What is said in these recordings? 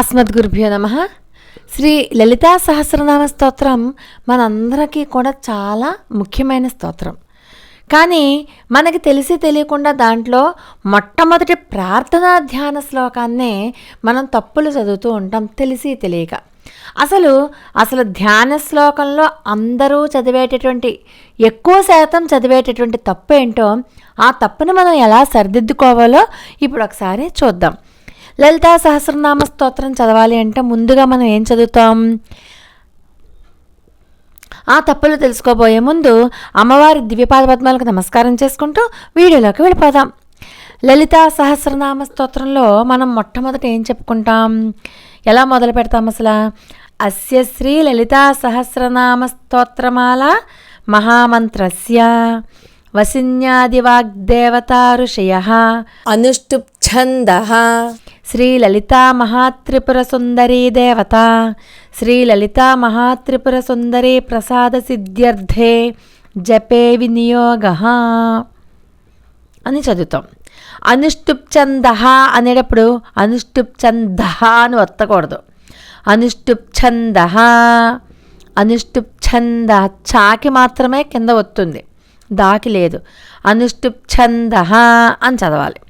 అస్మద్గురుభ్యో నమ. శ్రీ లలితా సహస్రనామ స్తోత్రం మనందరికీ కూడా చాలా ముఖ్యమైన స్తోత్రం. కానీ మనకి తెలిసి తెలియకుండా దాంట్లో మొట్టమొదటి ప్రార్థనా ధ్యాన శ్లోకాన్నే మనం తప్పులు చదువుతూ ఉంటాం తెలిసి తెలియక. అసలు అసలు ధ్యాన శ్లోకంలో అందరూ చదివేటటువంటి ఎక్కువ శాతం చదివేటటువంటి తప్పు ఏంటో ఆ తప్పును మనం ఎలా సరిదిద్దుకోవాలో ఇప్పుడు ఒకసారి చూద్దాం. లలితా సహస్రనామ స్తోత్రం చదవాలి అంటే ముందుగా మనం ఏం చదువుతాం? ఆ తప్పులు తెలుసుకోబోయే ముందు అమ్మవారి దివ్యపాద పద్మాలకు నమస్కారం చేసుకుంటూ వీడియోలోకి వెళ్ళిపోదాం. లలితా సహస్రనామ స్తోత్రంలో మనం మొట్టమొదట ఏం చెప్పుకుంటాం? ఎలా మొదలు పెడతాం అసలు? అస్య శ్రీ లలితా సహస్రనామ స్తోత్రమాల మహామంత్రస్య. వసిన్యాదివాగ్దేవతా ఋషయ అనుష్టుప్ఛంద. శ్రీ లలితా మహాత్రిపుర సుందరీ దేవత శ్రీ లలితా మహాత్రిపుర సుందరీ ప్రసాద సిద్ధ్యర్థే జపే వినియోగ అని చదువుతాం అనుష్టుప్చంద అనేటప్పుడు అనుష్టుప్చంద అని వత్తకూడదు అనుష్టుప్ఛంద అనుష్టుప్ఛంద చాకి మాత్రమే కింద వస్తుంది దాకి లేదు. అనుష్టుప్ఛంద అని చదవాలి.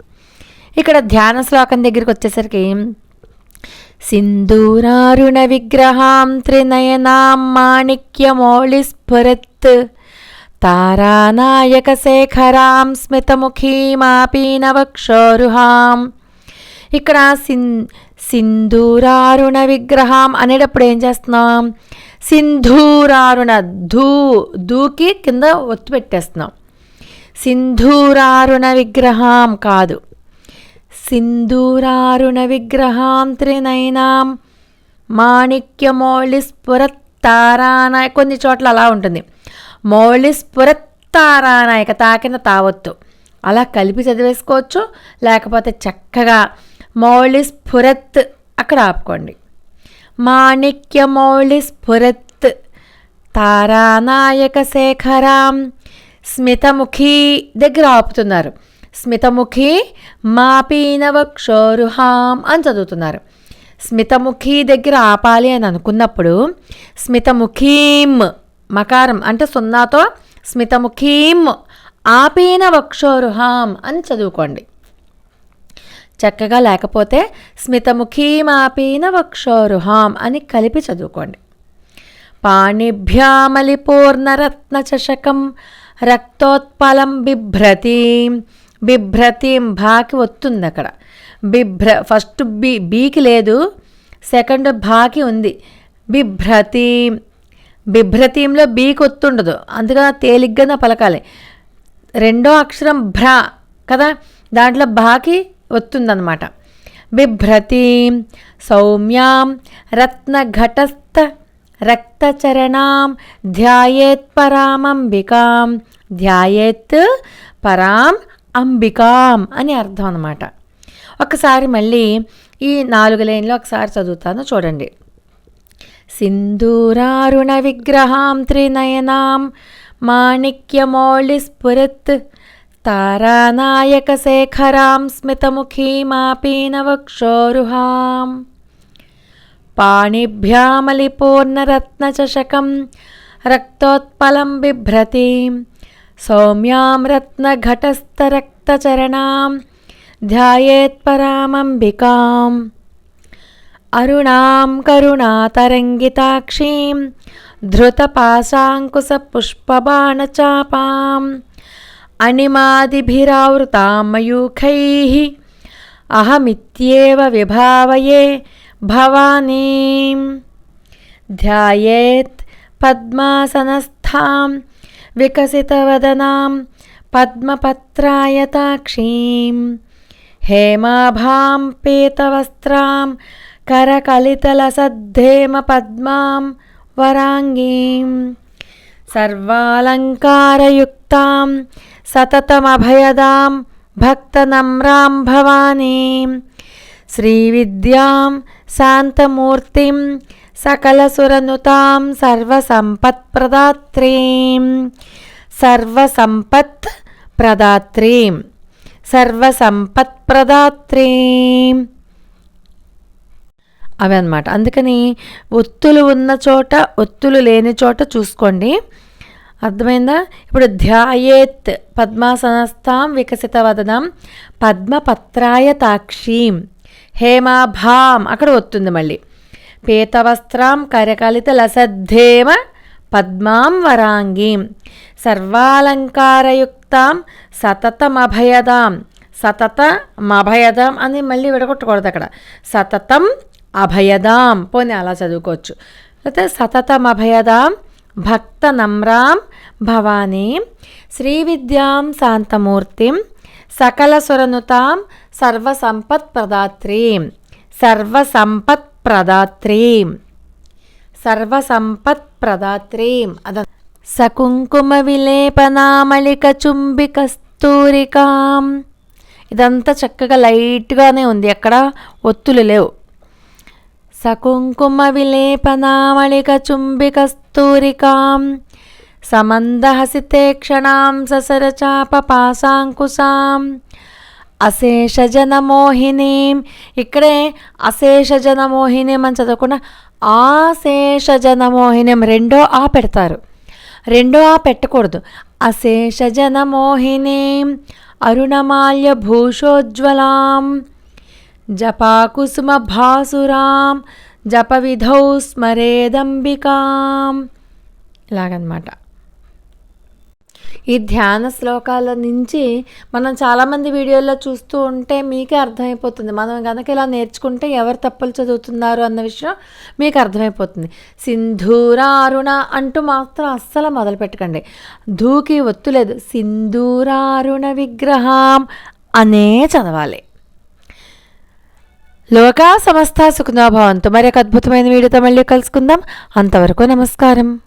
ఇక్కడ ధ్యాన శ్లోకం దగ్గరికి వచ్చేసరికి సింధూరారుణ విగ్రహాం త్రినయనాం మాణిక్యమౌళి స్ఫురత్ తారానాయక శేఖరాం స్మితముఖీమాపీనవక్షోరుహాం ఇక్కడ సిన్ సింధూరారుణ విగ్రహం అనేటప్పుడు ఏం చేస్తున్నాం? సింధూరారుణ ధూ ధూకి కింద ఒత్తు పెట్టేస్తున్నాం సింధూరారుణ విగ్రహం కాదు. సింధూరారుణ విగ్రహాం త్రినైనాం మాణిక్యమౌళి కొన్ని చోట్ల అలా ఉంటుంది. మౌళిస్ఫురత్తారానాయక తాకిన తావత్తు. అలా కలిపి చదివేసుకోవచ్చు. లేకపోతే చక్కగా మౌళిస్ఫురత్ అక్కడ ఆపుకోండి. మాణిక్యమౌళి స్ఫురత్ తారానాయక శేఖరాం స్మితముఖి దగ్గర ఆపుతున్నారు. స్మితముఖి మాపీనవక్షోరుహాం అని చదువుతున్నారు. స్మితముఖి దగ్గర ఆపాలి అని అనుకున్నప్పుడు స్మితముఖీం మకారం అంటే సున్నాతో స్మితముఖీం ఆపీన వక్షోరుహాం అని చదువుకోండి. చక్కగా లేకపోతే స్మితముఖీమాపీన వక్షోరుహాం అని కలిపి చదువుకోండి. పాణిభ్యామలిపూర్ణరత్న చషకం రక్తోత్పలం బిభ్రతీం బిభ్రతీం భాకి వస్తుంది అక్కడ బిభ్ర ఫస్ట్ బి బీకి లేదు సెకండ్ భాకి ఉంది. బిభ్రతీం బిభ్రతీంలో బీకి ఒత్తుండదు అందుకని తేలిగ్గా పలకాలి. రెండో అక్షరం భ్ర కదా? దాంట్లో బాకి వస్తుందన్నమాట బిభ్రతీం సౌమ్యాం రత్నఘటస్థ రక్తచరణాం ధ్యాయేత్ పరామంబికాం. ధ్యాయేత్ పరాం అంబికాం అని అర్థం అనమాట ఒకసారి మళ్ళీ ఈ నాలుగు లైన్లో ఒకసారి చదువుతాను చూడండి. సింధూరారుణ విగ్రహాం త్రినయనాం మాణిక్యమౌళి స్ఫురత్ తారానాయక శేఖరాం స్మితముఖీమాపీనవక్షోరుహాం పాణిభ్యామలిపూర్ణరత్నచషకం రక్తోత్పలం బిభ్రతీం सौम्यां रत्नघटस्थरक्तचरणां ध्यायेत्परामम्बिकाम् अरुणां करुणातरङ्गिताक्षीं धृतपाशाङ्कुशपुष्पबाणचापाम् अणिमादिभिरावृतां मयूखैः अहमित्येव विभावये भवानीं ध्यायेत् पद्मासनस्थां विकसितवदनां पद्मपत्रायताक्षीं हेमाभां पीतवस्त्रां करकलितलसद्धेमपद्मां वराङ्गीं सर्वालङ्कारयुक्तां सततमभयदां भक्तनम्रां भवानीं श्रीविद्यां शान्तमूर्तिं सकलसुरनुतां सर्वसम्पत्प्रदात्रीं सर्वसम्पत्प्रदात्रीं सर्वसम्पत्प्रदात्रीं అవి అన్నమాట అందుకని ఒత్తులు ఉన్న చోట ఒత్తులు లేని చోట చూసుకోండి అర్థమైందా ఇప్పుడు ధ్యాయేత్ పద్మాసనస్థాం వికసిత వదనం పద్మపత్రాయ తాక్షీం హేమాభాం అక్కడ వస్తుంది మళ్ళీ పీతవస్త్రాం కరకలితలసద్ధేమ పద్మాం వరాంగీం. సర్వాలంకారయుక్తాం సతతమభయదాం. సతతమభయదాం అని మళ్ళీ విడగొట్టకూడదు అక్కడ. సతతం అభయదాం. పోనీ అలా చదువుకోవచ్చు. లేకపోతే సతతమభయదాం భక్త నమ్రాం భవానీ శ్రీ విద్యాం శాంతమూర్తిం సకల సురనుతాం సర్వసంపత్ ప్రదాత్రీం సర్వసంపత్ ప్రదాత్రేం సర్వసంపత్ ప్రదాత్రేం అద సకుంకుమ విలేపనామళిక చుంబి కస్తూరికాం ఇదంతా చక్కగా లైట్గానే ఉంది ఎక్కడ ఒత్తులు లేవు సకుంకుమ విలేపనామళిక చుంబి కస్తూరికాం సమందహసితే క్షణాం ససరచాప పాశాంకుశాం అశేషజనమోహినీం. ఇక్కడే అశేషజనమోహినీం అని చదవకుండా ఆశేషజనమోహినీం. రెండో ఆ పెడతారు. రెండో ఆ పెట్టకూడదు. అశేషజనమోహినీం. అరుణమాల్య భూషోజ్వలాం. జపాకుసుమ భాసురాం. జపవిధౌ స్మరేదంబికాం ఇలాగనమాట. ఈ ధ్యాన శ్లోకాల నుంచి మనం చాలామంది వీడియోల్లో చూస్తూ ఉంటే మీకే అర్థమైపోతుంది. మనం కనుక ఇలా నేర్చుకుంటే ఎవరు తప్పులు చదువుతున్నారు అన్న విషయం మీకు అర్థమైపోతుంది. సింధూరారుణ అంటూ మాత్రం అస్సలు మొదలు పెట్టకండి. ధూకి ఒత్తులేదు సింధూరారుణ విగ్రహం అనే చదవాలి. లోకా సమస్త సుఖనాభావంతో మరి ఒక అద్భుతమైన వీడియోతో మళ్ళీ కలుసుకుందాం. అంతవరకు నమస్కారం.